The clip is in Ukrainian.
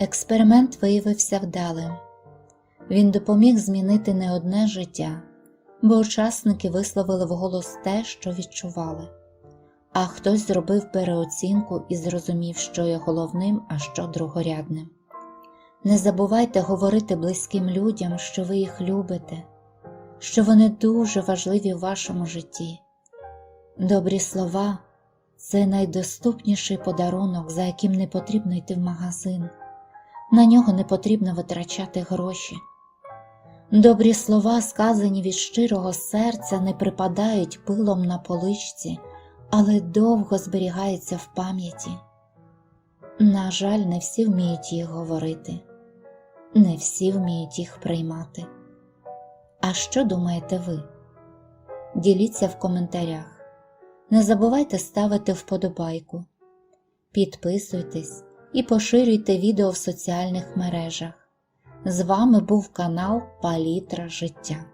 Експеримент виявився вдалим. Він допоміг змінити не одне життя, бо учасники висловили вголос те, що відчували, а хтось зробив переоцінку і зрозумів, що є головним, а що другорядним. Не забувайте говорити близьким людям, що ви їх любите, що вони дуже важливі в вашому житті. Добрі слова це найдоступніший подарунок, за яким не потрібно йти в магазин. На нього не потрібно витрачати гроші. Добрі слова, сказані від щирого серця, не припадають пилом на поличці, але довго зберігаються в пам'яті. На жаль, не всі вміють їх говорити, не всі вміють їх приймати. А що думаєте ви? Діліться в коментарях. Не забувайте ставити вподобайку, підписуйтесь і поширюйте відео в соціальних мережах. З вами був канал Палітра Життя.